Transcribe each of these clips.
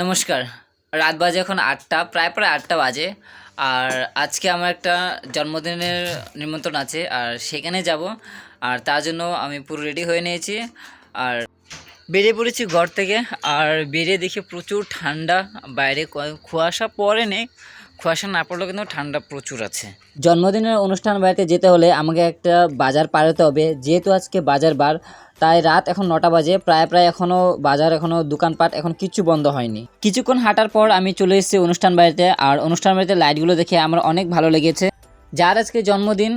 নমস্কার। রাত বাজে এখন আটটা, প্রায় প্রায় আটটা বাজে। আর আজকে আমার একটা জন্মদিনের নিমন্ত্রণ আছে, আর সেখানে যাব। আর তার জন্য আমি পুরো রেডি হয়ে নিয়েছি। আর বেরিয়ে পড়েছি ঘর থেকে। আর বেরিয়ে দেখি প্রচুর ঠান্ডা, বাইরে কুয়াশা পড়ে নেই। কুয়াশা না পড়লেও কিন্তু ঠান্ডা প্রচুর আছে। জন্মদিনের অনুষ্ঠান বাড়িতে যেতে হলে আমাকে একটা বাজার পার হতে হবে। যেহেতু আজকে বাজার বার তাই রাত এখন নটা বাজে, প্রায় প্রায় এখনও বাজার এখনও দোকানপাট, এখন কিচ্ছু বন্ধ হয়নি। কিছুক্ষণ হাঁটার পর আমি চলে এসেছি অনুষ্ঠান বাড়িতে, আর অনুষ্ঠান বাড়িতে লাইটগুলো দেখে আমার অনেক ভালো লেগেছে। যার আজকে জন্মদিন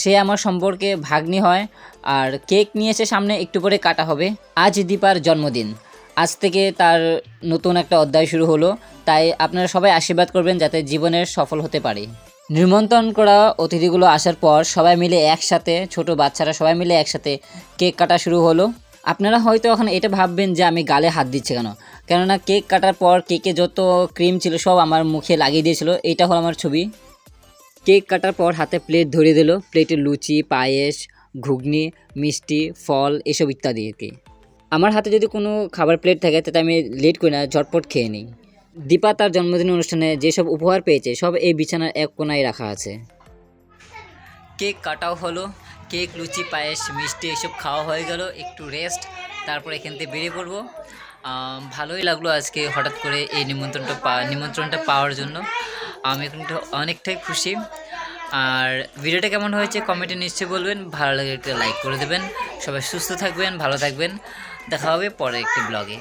সে আমার সম্পর্কে ভাগ্নি হয়, আর কেক নিয়ে এসে সামনে একটু পরে কাটা হবে। আজ দীপার জন্মদিন। আজ থেকে তার নতুন একটা অধ্যায় শুরু হলো। তাই আপনারা সবাই আশীর্বাদ করবেন যাতে জীবনের সফল হতে পারে। নিমন্ত্রণ করা অতিথিগুলো আসার পর সবাই মিলে একসাথে, ছোট বাচ্চারা সবাই মিলে একসাথে কেক কাটা শুরু হলো। আপনারা হয়তো এখন এটা ভাববেন যে আমি গালে হাত দিচ্ছি কেন? কেননা কেক কাটার পর কেকে যত ক্রিম ছিল সব আমার মুখে লাগিয়ে দিয়েছিল এটা হলো আমার ছবি। কেক কাটার পর হাতে প্লেট ধরিয়ে দিল, প্লেটে লুচি, পায়েস, ঘুগনি, মিষ্টি, ফল, এসব ইত্যাদি আমার হাতে যদি কোনো খাবার প্লেট থাকে, তাতে আমি লেট করি না, ঝটপট খেয়ে নিই। দীপা তার জন্মদিন অনুষ্ঠানে যেসব উপহার পেয়েছে, সব এই বিছানার এক কোনায় রাখা আছে। কেক কাটাও হলো, কেক, লুচি, পায়েস, মিষ্টি, এসব খাওয়া হয়ে গেল, একটু রেস্ট তারপর এখান থেকে বেরিয়ে পড়ব। ভালোই লাগল আজকে হঠাৎ করে এই নিমন্ত্রণটা পা, নিমন্ত্রণটা পাওয়ার জন্য। আমি এখন অনেকটাই খুশি। আর ভিডিওটা কেমন হয়েছে কমেন্টে নিশ্চয়ই বলবেন। ভালো লাগে একটা লাইক করে দেবেন। সবাই সুস্থ থাকবেন, ভালো থাকবেন। দেখা হবে পরে একটি ব্লগে